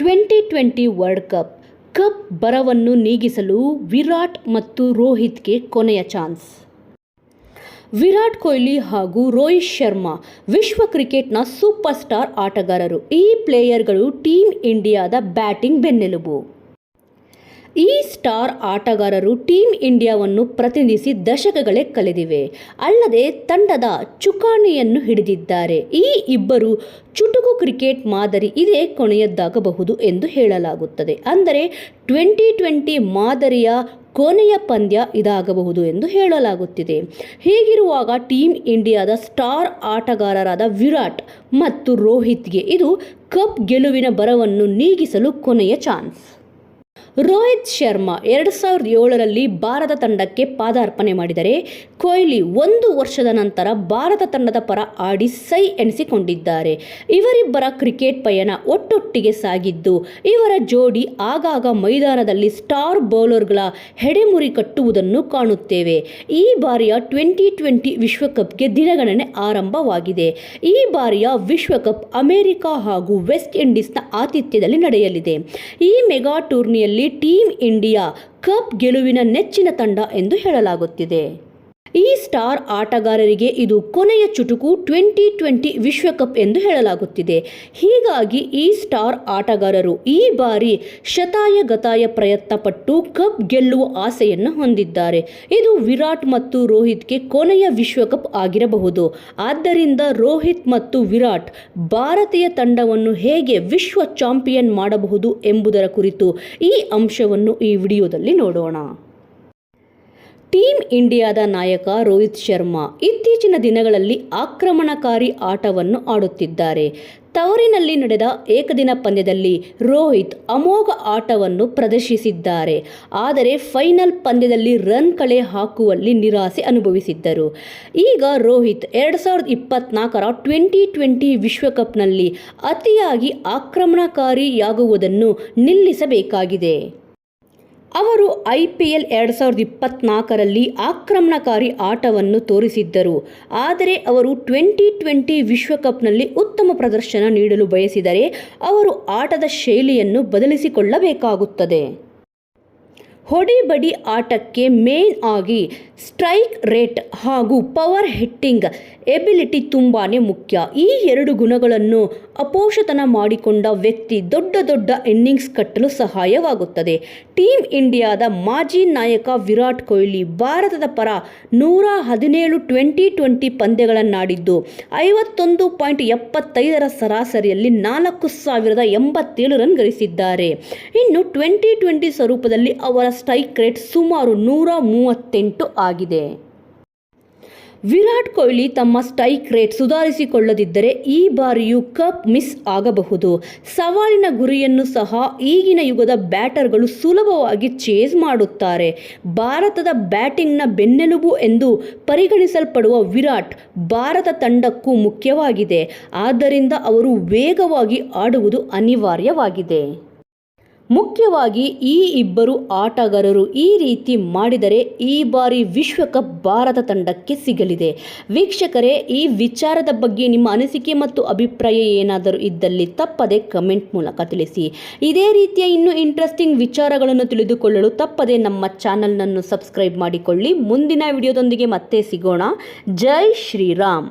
Twenty twenty world cup cup ಬರವನ್ನು ನೀಗಿಸಲು ವಿರಾಟ್ ಮತ್ತು ರೋಹಿತ್ಗೆ ಕೊನೆಯ ಚಾನ್ಸ್. ವಿರಾಟ್ ಕೊಹ್ಲಿ ಹಾಗೂ ರೋಹಿತ್ ಶರ್ಮಾ ವಿಶ್ವ ಕ್ರಿಕೆಟ್ನ ಸೂಪರ್ ಸ್ಟಾರ್ ಆಟಗಾರರು. ಈ ಪ್ಲೇಯರ್ಗಳು ಟೀಮ್ ಇಂಡಿಯಾದ ಬ್ಯಾಟಿಂಗ್ ಬೆನ್ನೆಲುಬು. ಈ ಸ್ಟಾರ್ ಆಟಗಾರರು ಟೀಮ್ ಇಂಡಿಯಾವನ್ನು ಪ್ರತಿನಿಧಿಸಿ ದಶಕಗಳೇ ಕಳೆದಿವೆ. ಅಲ್ಲದೆ ತಂಡದ ಚುಕಾಣಿಯನ್ನು ಹಿಡಿದಿದ್ದಾರೆ. ಈ ಇಬ್ಬರು ಚುಟುಕು ಕ್ರಿಕೆಟ್ ಮಾದರಿ ಇದೇ ಕೊನೆಯದ್ದಾಗಬಹುದು ಎಂದು ಹೇಳಲಾಗುತ್ತದೆ. ಅಂದರೆ ಟ್ವೆಂಟಿ ಟ್ವೆಂಟಿ ಮಾದರಿಯ ಕೊನೆಯ ಪಂದ್ಯ ಇದಾಗಬಹುದು ಎಂದು ಹೇಳಲಾಗುತ್ತಿದೆ. ಹೀಗಿರುವಾಗ ಟೀಮ್ ಇಂಡಿಯಾದ ಸ್ಟಾರ್ ಆಟಗಾರರಾದ ವಿರಾಟ್ ಮತ್ತು ರೋಹಿತ್ಗೆ ಇದು ಕಪ್ ಗೆಲುವಿನ ಬರವನ್ನು ನೀಗಿಸಲು ಕೊನೆಯ ಚಾನ್ಸ್. ರೋಹಿತ್ ಶರ್ಮಾ ಎರಡು ಸಾವಿರದ ಏಳರಲ್ಲಿ ಭಾರತ ತಂಡಕ್ಕೆ ಪಾದಾರ್ಪಣೆ ಮಾಡಿದರೆ, ಕೊಹ್ಲಿ ಒಂದು ವರ್ಷದ ನಂತರ ಭಾರತ ತಂಡದ ಪರ ಆಡಿ ಸೈ ಎನಿಸಿಕೊಂಡಿದ್ದಾರೆ. ಇವರಿಬ್ಬರ ಕ್ರಿಕೆಟ್ ಪಯಣ ಒಟ್ಟೊಟ್ಟಿಗೆ ಸಾಗಿದ್ದು, ಇವರ ಜೋಡಿ ಆಗಾಗ ಮೈದಾನದಲ್ಲಿ ಸ್ಟಾರ್ ಬೌಲರ್ಗಳ ಹೆಡೆಮುರಿ ಕಟ್ಟುವುದನ್ನು ಕಾಣುತ್ತೇವೆ. ಈ ಬಾರಿಯ ಟ್ವೆಂಟಿ ಟ್ವೆಂಟಿ ವಿಶ್ವಕಪ್ಗೆ ದಿನಗಣನೆ ಆರಂಭವಾಗಿದೆ. ಈ ಬಾರಿಯ ವಿಶ್ವಕಪ್ ಅಮೆರಿಕ ಹಾಗೂ ವೆಸ್ಟ್ ಇಂಡೀಸ್ನ ಆತಿಥ್ಯದಲ್ಲಿ ನಡೆಯಲಿದೆ. ಈ ಮೆಗಾ ಟೂರ್ನಿಯಲ್ಲಿ ಟೀಮ್ ಇಂಡಿಯಾ ಕಪ್ ಗೆಲುವಿನ ನೆಚ್ಚಿನ ತಂಡ ಎಂದು ಹೇಳಲಾಗುತ್ತಿದೆ. ಈ ಸ್ಟಾರ್ ಆಟಗಾರರಿಗೆ ಇದು ಕೊನೆಯ ಚುಟುಕು ಟ್ವೆಂಟಿ ಟ್ವೆಂಟಿ ವಿಶ್ವಕಪ್ ಎಂದು ಹೇಳಲಾಗುತ್ತಿದೆ. ಹೀಗಾಗಿ ಈ ಸ್ಟಾರ್ ಆಟಗಾರರು ಈ ಬಾರಿ ಶತಾಯ ಗತಾಯ ಪ್ರಯತ್ನ ಪಟ್ಟು ಕಪ್ ಗೆಲ್ಲುವ ಆಸೆಯನ್ನು ಹೊಂದಿದ್ದಾರೆ. ಇದು ವಿರಾಟ್ ಮತ್ತು ರೋಹಿತ್ಗೆ ಕೊನೆಯ ವಿಶ್ವಕಪ್ ಆಗಿರಬಹುದು. ಆದ್ದರಿಂದ ರೋಹಿತ್ ಮತ್ತು ವಿರಾಟ್ ಭಾರತೀಯ ತಂಡವನ್ನು ಹೇಗೆ ವಿಶ್ವ ಚಾಂಪಿಯನ್ ಮಾಡಬಹುದು ಎಂಬುದರ ಕುರಿತು ಈ ಅಂಶವನ್ನು ಈ ವಿಡಿಯೋದಲ್ಲಿ ನೋಡೋಣ. ಟೀಮ್ ಇಂಡಿಯಾದ ನಾಯಕ ರೋಹಿತ್ ಶರ್ಮಾ ಇತ್ತೀಚಿನ ದಿನಗಳಲ್ಲಿ ಆಕ್ರಮಣಕಾರಿ ಆಟವನ್ನು ಆಡುತ್ತಿದ್ದಾರೆ. ತವರಿನಲ್ಲಿ ನಡೆದ ಏಕದಿನ ಪಂದ್ಯದಲ್ಲಿ ರೋಹಿತ್ ಅಮೋಘ ಆಟವನ್ನು ಪ್ರದರ್ಶಿಸಿದ್ದಾರೆ. ಆದರೆ ಫೈನಲ್ ಪಂದ್ಯದಲ್ಲಿ ರನ್ ಕಳೆ ಹಾಕುವಲ್ಲಿ ನಿರಾಸೆ ಅನುಭವಿಸಿದ್ದರು. ಈಗ ರೋಹಿತ್ ಎರಡು ಸಾವಿರದ ಇಪ್ಪತ್ನಾಲ್ಕರ ಟ್ವೆಂಟಿ ಟ್ವೆಂಟಿ ವಿಶ್ವಕಪ್ನಲ್ಲಿ ಅತಿಯಾಗಿ ಆಕ್ರಮಣಕಾರಿಯಾಗುವುದನ್ನು ನಿಲ್ಲಿಸಬೇಕಾಗಿದೆ. ಅವರು ಐ ಪಿ ಎಲ್ ಎರಡು ಸಾವಿರದ ಇಪ್ಪತ್ನಾಲ್ಕರಲ್ಲಿ ಆಕ್ರಮಣಕಾರಿ ಆಟವನ್ನು ತೋರಿಸಿದ್ದರು. ಆದರೆ ಅವರು ಟ್ವೆಂಟಿ ಟ್ವೆಂಟಿ ವಿಶ್ವಕಪ್ನಲ್ಲಿ ಉತ್ತಮ ಪ್ರದರ್ಶನ ನೀಡಲು ಬಯಸಿದರೆ ಅವರು ಆಟದ ಶೈಲಿಯನ್ನು ಬದಲಿಸಿಕೊಳ್ಳಬೇಕಾಗುತ್ತದೆ. ಹೊಡಿಬಡಿ ಆಟಕ್ಕೆ ಮೇನ್ ಆಗಿ ಸ್ಟ್ರೈಕ್ ರೇಟ್ ಹಾಗೂ ಪವರ್ ಹಿಟ್ಟಿಂಗ್ ಎಬಿಲಿಟಿ ತುಂಬಾ ಮುಖ್ಯ. ಈ ಎರಡು ಗುಣಗಳನ್ನು ಅಪೋಷತನ ಮಾಡಿಕೊಂಡ ವ್ಯಕ್ತಿ ದೊಡ್ಡ ದೊಡ್ಡ ಇನ್ನಿಂಗ್ಸ್ ಕಟ್ಟಲು ಸಹಾಯವಾಗುತ್ತದೆ. ಟೀಮ್ ಇಂಡಿಯಾದ ಮಾಜಿ ನಾಯಕ ವಿರಾಟ್ ಕೊಹ್ಲಿ ಭಾರತದ ಪರ ನೂರ ಹದಿನೇಳು ಟ್ವೆಂಟಿ ಟ್ವೆಂಟಿ ಪಂದ್ಯಗಳನ್ನಾಡಿದ್ದು, ಐವತ್ತೊಂದು ಪಾಯಿಂಟ್ ಎಪ್ಪತ್ತೈದರ ಸರಾಸರಿಯಲ್ಲಿ ನಾಲ್ಕು ಸಾವಿರದ ಎಂಬತ್ತೇಳು ರನ್ ಗಳಿಸಿದ್ದಾರೆ. ಇನ್ನು ಟ್ವೆಂಟಿ ಟ್ವೆಂಟಿ ಸ್ವರೂಪದಲ್ಲಿ ಅವರ ಸ್ಟ್ರೈಕ್ ರೇಟ್ ಸುಮಾರು ನೂರ ಮೂವತ್ತೆಂಟು ಆಗಿದೆ. ವಿರಾಟ್ ಕೊಹ್ಲಿ ತಮ್ಮ ಸ್ಟ್ರೈಕ್ ರೇಟ್ ಸುಧಾರಿಸಿಕೊಳ್ಳದಿದ್ದರೆ ಈ ಬಾರಿಯೂ ಕಪ್ ಮಿಸ್ ಆಗಬಹುದು. ಸವಾಲಿನ ಗುರಿಯನ್ನು ಸಹ ಈಗಿನ ಯುಗದ ಬ್ಯಾಟರ್ಗಳು ಸುಲಭವಾಗಿ ಚೇಸ್ ಮಾಡುತ್ತಾರೆ. ಭಾರತದ ಬ್ಯಾಟಿಂಗ್ನ ಬೆನ್ನೆಲುಬು ಎಂದು ಪರಿಗಣಿಸಲ್ಪಡುವ ವಿರಾಟ್ ಭಾರತ ತಂಡಕ್ಕೂ ಮುಖ್ಯವಾಗಿದೆ. ಆದ್ದರಿಂದ ಅವರು ವೇಗವಾಗಿ ಆಡುವುದು ಅನಿವಾರ್ಯವಾಗಿದೆ. ಮುಖ್ಯವಾಗಿ ಈ ಇಬ್ಬರು ಆಟಗಾರರು ಈ ರೀತಿ ಮಾಡಿದರೆ ಈ ಬಾರಿ ವಿಶ್ವಕಪ್ ಭಾರತ ತಂಡಕ್ಕೆ ಸಿಗಲಿದೆ. ವೀಕ್ಷಕರೇ, ಈ ವಿಚಾರದ ಬಗ್ಗೆ ನಿಮ್ಮ ಅನಿಸಿಕೆ ಮತ್ತು ಅಭಿಪ್ರಾಯ ಏನಾದರೂ ಇದ್ದಲ್ಲಿ ತಪ್ಪದೆ ಕಮೆಂಟ್ ಮೂಲಕ ತಿಳಿಸಿ. ಇದೇ ರೀತಿಯ ಇನ್ನೂ ಇಂಟ್ರೆಸ್ಟಿಂಗ್ ವಿಚಾರಗಳನ್ನು ತಿಳಿದುಕೊಳ್ಳಲು ತಪ್ಪದೆ ನಮ್ಮ ಚಾನಲ್ನನ್ನು ಸಬ್ಸ್ಕ್ರೈಬ್ ಮಾಡಿಕೊಳ್ಳಿ. ಮುಂದಿನ ವಿಡಿಯೋದೊಂದಿಗೆ ಮತ್ತೆ ಸಿಗೋಣ. ಜೈ ಶ್ರೀರಾಮ್!